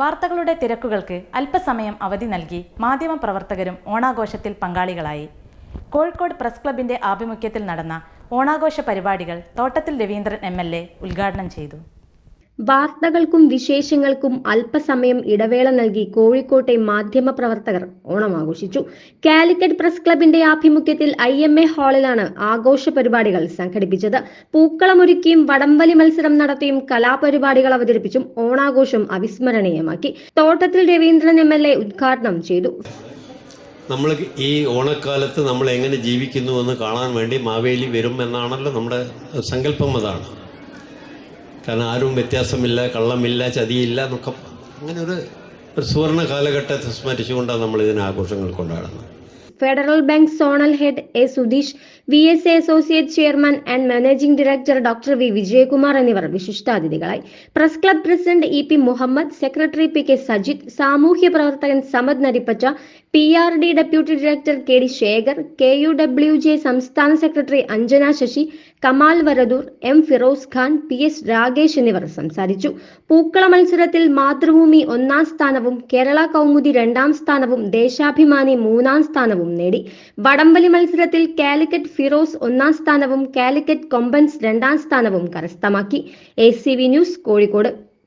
വാർത്തകളുടെ തിരക്കുകൾക്ക് അല്പസമയം അവധി നൽകി മാധ്യമപ്രവർത്തകരും ഓണാഘോഷത്തിൽ പങ്കാളികളായി. കോഴിക്കോട് പ്രസ് ക്ലബിന്റെ ആഭിമുഖ്യത്തിൽ നടന്ന ഓണാഘോഷ പരിപാടികൾ തോട്ടത്തിൽ രവീന്ദ്രൻ എം ഉദ്ഘാടനം ചെയ്തു. വാർത്തകൾക്കും വിശേഷങ്ങൾക്കും അല്പസമയം ഇടവേള നൽകി കോഴിക്കോട്ടെ മാധ്യമ പ്രവർത്തകർ ഓണം ആഘോഷിച്ചു കാലിക്കറ്റ് പ്രസ് ക്ലബിന്റെ ആഭിമുഖ്യത്തിൽ ഐ എം എ ഹാളിലാണ് ആഘോഷ പരിപാടികൾ സംഘടിപ്പിച്ചത്. പൂക്കളമൊരുക്കിയും വടംവലി മത്സരം നടത്തിയും കലാപരിപാടികൾ അവതരിപ്പിച്ചും ഓണാഘോഷം അവിസ്മരണീയമാക്കി. Thottathil Raveendran M L A ഉദ്ഘാടനം ചെയ്തു. നമ്മൾ ഈ ഓണക്കാലത്ത് നമ്മൾ എങ്ങനെ ജീവിക്കുന്നു എന്ന് കാണാൻ വേണ്ടി മാവേലി വരും എന്നാണല്ലോ നമ്മുടെ സങ്കല്പം അതാണ്. കാരണം ആരും വ്യത്യാസമില്ല കള്ളമില്ല ചതിയില്ല എന്നൊക്കെ അങ്ങനെ ഒരു ഒരു സുവർണ കാലഘട്ടത്തെ സ്മരിച്ചുകൊണ്ടാണ് നമ്മൾ ഇതിനെ ആഘോഷങ്ങൾ കൊണ്ടാടുന്നത്. Federal Bank zonal head A Sudheesh V S A associate chairman and managing director doctor V Vijayakumar എന്നിവർ വിശിഷ്ടാതിഥികളായി. Press club president E P Muhammad secretary P K Sajith സാമൂഹ്യ പ്രവർത്തകൻ Samad Narippacha P R D deputy director K D Sekhar K U W J സംസ്ഥാന secretary Anjana Sasi Kamal Varadoor M Firoz Khan P S Ragesh എന്നിവർ സംസാരിച്ചു. പൂക്കള മത്സരത്തിൽ മാതൃഭൂമി ഒന്നാം സ്ഥാനവും കേരള കൗമുദി രണ്ടാം സ്ഥാനവും ദേശാഭിമാനി മൂന്നാം സ്ഥാനവും നേടി. വടംവലി മത്സരത്തിൽ കാലിക്കറ്റ് ഫിറോസ് ഒന്നാം സ്ഥാനവും കാലിക്കറ്റ് കൊമ്പൻസ് രണ്ടാം സ്ഥാനവും കരസ്ഥമാക്കി. A News Kozhikode.